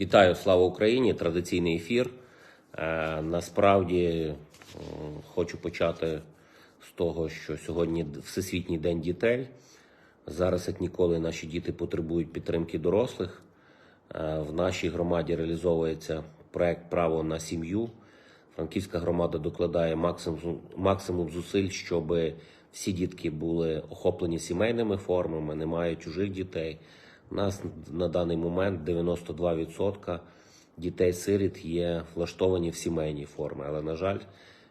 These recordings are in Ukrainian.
Вітаю, слава Україні! Традиційний ефір. Е, насправді хочу почати з того, що сьогодні Всесвітній день дітей. Зараз, як ніколи, наші діти потребують підтримки дорослих. Е, в нашій громаді реалізовується проект Право на сім'ю. Франківська громада докладає максимум, максимум зусиль, щоб всі дітки були охоплені сімейними формами, немає чужих дітей. У нас на даний момент 92% дітей-сиріт є влаштовані в сімейній формі, але, на жаль,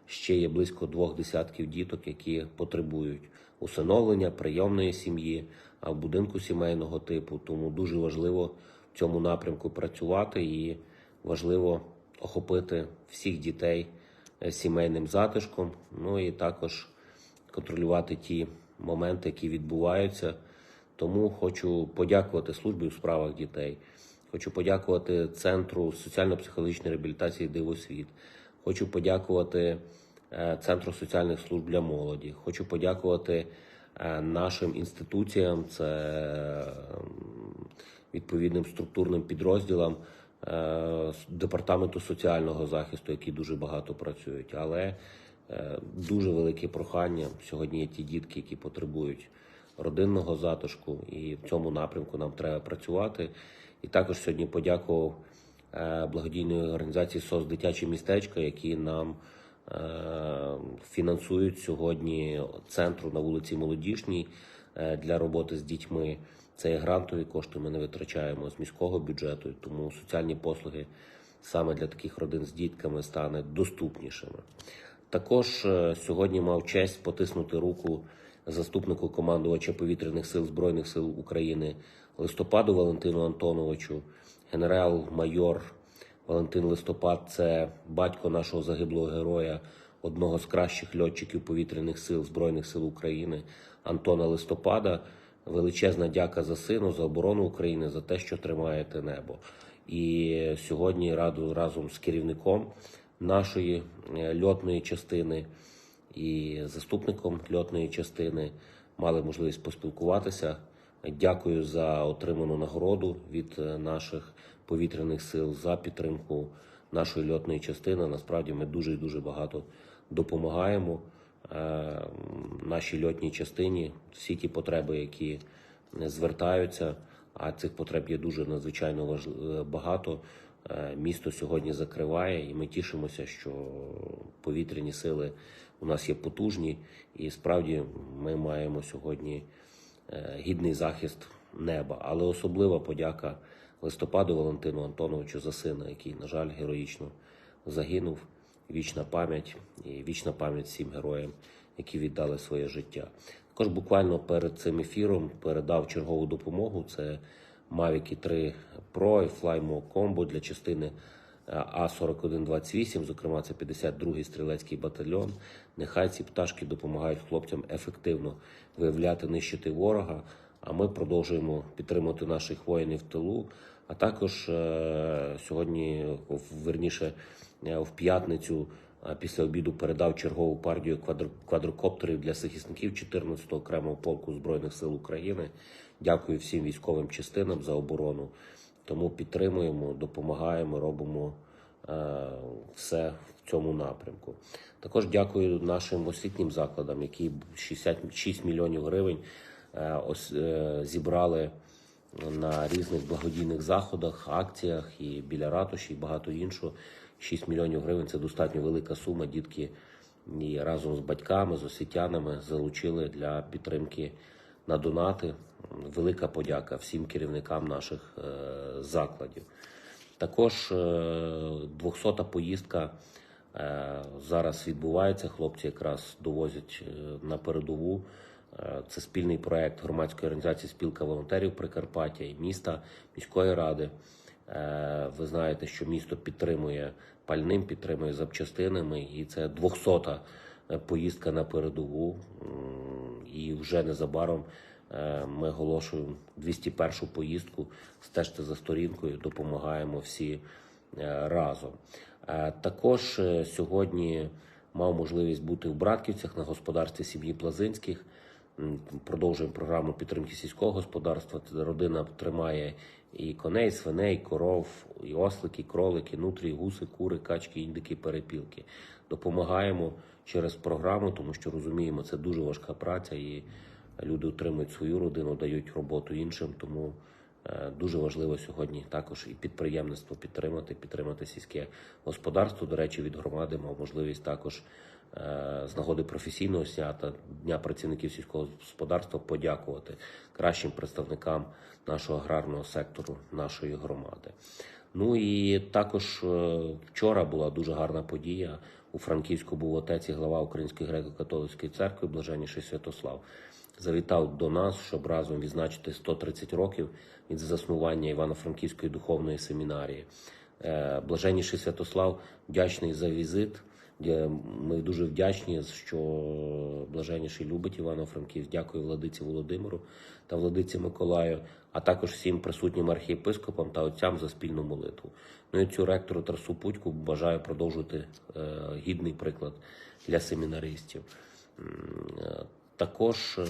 ще є близько двох десятків діток, які потребують усиновлення, прийомної сім'ї, а в будинку сімейного типу. Тому дуже важливо в цьому напрямку працювати і важливо охопити всіх дітей е, сімейним затишком. Ну і також контролювати ті моменти, які відбуваються. Тому хочу подякувати службі у справах дітей. Хочу подякувати Центру соціально-психологічної реабілітації Дивосвіт. Хочу подякувати е, Центру соціальних служб для молоді. Хочу подякувати е, нашим інституціям, це відповідним структурним підрозділам е, департаменту соціального захисту, які дуже багато працюють. Але дуже велике прохання сьогодні є ті дітки, які потребують родинного затишку, і в цьому напрямку нам треба працювати. І також сьогодні подякував е, благодійної організації СОС дитяче містечко, які нам е, фінансують сьогодні центру на вулиці Молодіжній е, для роботи з дітьми. Це є грантові кошти. Ми не витрачаємо з міського бюджету, тому соціальні послуги саме для таких родин з дітками стане доступнішими. Також сьогодні мав честь потиснути руку заступнику командувача повітряних сил Збройних сил України листопаду Валентину Антоновичу, генерал-майор Валентин Листопад це батько нашого загиблого героя, одного з кращих льотчиків повітряних сил Збройних сил України Антона Листопада. Величезна дяка за сину, за оборону України, за те, що тримаєте небо. І сьогодні раду разом з керівником нашої е, льотної частини і заступником льотної частини мали можливість поспілкуватися. Дякую за отриману нагороду від е, наших повітряних сил за підтримку нашої льотної частини. Насправді ми дуже і дуже багато допомагаємо е, нашій льотній частині. Всі ті потреби, які звертаються, а цих потреб є дуже надзвичайно е, багато. Е, Місто сьогодні закриває, і ми тішимося, що повітряні сили у нас є потужні, і справді ми маємо сьогодні е, гідний захист неба. Але особлива подяка листопаду Валентину Антоновичу за сина, який, на жаль, героїчно загинув. Вічна пам'ять і вічна пам'ять всім героям, які віддали своє життя. Також буквально перед цим ефіром передав чергову допомогу. Це Mavic 3 Pro і Flymo Combo для частини е, А4128, зокрема, це 52-й стрілецький батальйон. Нехай ці пташки допомагають хлопцям ефективно виявляти, нищити ворога. А ми продовжуємо підтримувати наших воїнів в тилу. А також е, сьогодні, верніше, е, в п'ятницю після обіду передав чергову партію квадр- квадрокоптерів для захисників 14-го окремого полку Збройних сил України. Дякую всім військовим частинам за оборону. Тому підтримуємо, допомагаємо, робимо е, все в цьому напрямку. Також дякую нашим освітнім закладам, які 66 мільйонів гривень е, е, зібрали на різних благодійних заходах, акціях і біля ратуші, і багато іншого. 6 мільйонів гривень це достатньо велика сума. Дітки і разом з батьками, з освітянами залучили для підтримки на донати. Велика подяка всім керівникам наших е, закладів. Також е, 200-та поїздка е, зараз відбувається. Хлопці якраз довозять е, на передову. Е, Це спільний проект громадської організації Спілка волонтерів Прикарпаття і міста міської ради. Е, Ви знаєте, що місто підтримує пальним, підтримує запчастинами, і це 200-та е, поїздка на передову. І вже незабаром е, ми оголошуємо 201-шу поїздку. Стежте за сторінкою, допомагаємо всі разом. Також сьогодні мав можливість бути в Братківцях на господарстві сім'ї Плазинських. Продовжуємо програму підтримки сільського господарства. Родина тримає і коней, свиней, коров, і ослики, кролики, нутрі, гуси, кури, качки, індики, перепілки. Допомагаємо через програму, тому що розуміємо, це дуже важка праця, і люди утримують свою родину, дають роботу іншим. Тому дуже важливо сьогодні також і підприємництво підтримати, підтримати сільське господарство. До речі, від громади мав можливість також е, з нагоди професійного свята Дня працівників сільського господарства подякувати кращим представникам нашого аграрного сектору, нашої громади. Ну і також е, вчора була дуже гарна подія. У Франківську був отець і глава Української греко-католицької церкви, блаженніший Святослав. Завітав до нас, щоб разом відзначити 130 років від заснування Івано-Франківської духовної семінарії. Е, Блаженніший Святослав вдячний за візит. Ми дуже вдячні, що блаженніший любить Івано-Франківськ. Дякую владиці Володимиру та владиці Миколаю, а також всім присутнім архієпископам та отцям за спільну молитву. Ну і цю ректору Тарасу Путьку бажаю продовжувати е, гідний приклад для семінаристів. Також е,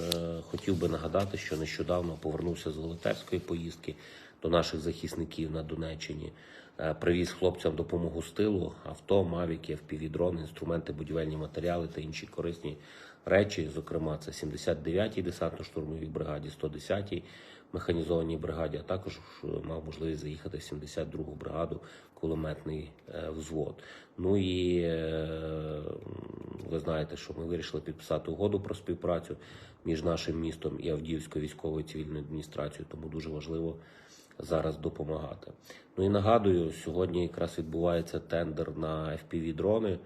хотів би нагадати, що нещодавно повернувся з волонтерської поїздки до наших захисників на Донеччині. Е, Привіз хлопцям допомогу з тилу, авто, мавіки, впівдрон, інструменти, будівельні матеріали та інші корисні речі. Зокрема, це 79-й десантно-штурмовій бригаді, 110-й механізованій бригаді, а також е, мав можливість заїхати в 72-гу бригаду, кулеметний взвод. Ну і ви знаєте, що ми вирішили підписати угоду про співпрацю між нашим містом і Авдіївською військовою цивільною адміністрацією, тому дуже важливо зараз допомагати. Ну і нагадую, сьогодні якраз відбувається тендер на fpv дрони.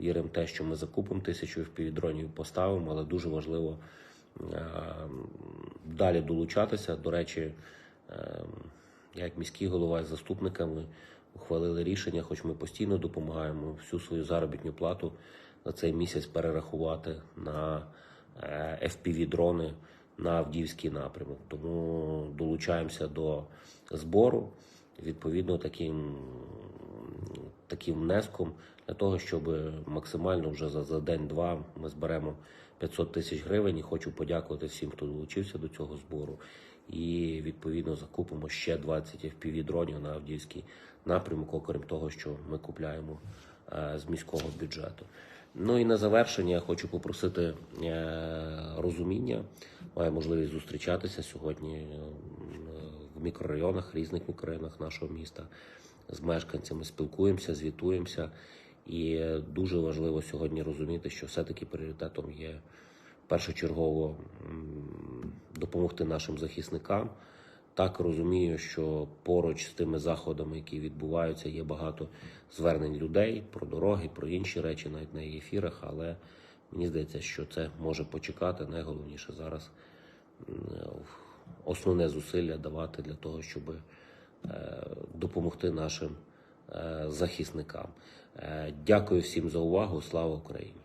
Віримо те, що ми закупимо тисячу fpv дронів поставимо, але дуже важливо е, далі долучатися. До речі, е, як міський голова з заступниками ухвалили рішення, хоч ми постійно допомагаємо всю свою заробітну плату за цей місяць перерахувати на е, FPV-дрони на Авдіївський напрямок. Тому долучаємося до збору відповідно таким, таким внеском для того, щоб максимально вже за, за день-два ми зберемо 500 тисяч гривень. І хочу подякувати всім, хто долучився до цього збору. І відповідно закупимо ще 20 fpv дронів на Авдіївський напрямок, окрім того, що ми купляємо е, з міського бюджету. Ну і на завершення хочу попросити е, розуміння. Маю можливість зустрічатися сьогодні е, в мікрорайонах, різних мікрорайонах нашого міста з мешканцями, спілкуємося, звітуємося. І е, дуже важливо сьогодні розуміти, що все-таки пріоритетом є першочергово допомогти нашим захисникам. Так розумію, що поруч з тими заходами, які відбуваються, є багато звернень людей про дороги, про інші речі, навіть на ефірах. Але мені здається, що це може почекати. Найголовніше зараз основне зусилля давати для того, щоб е, допомогти нашим е, захисникам. Е, Дякую всім за увагу. Слава Україні!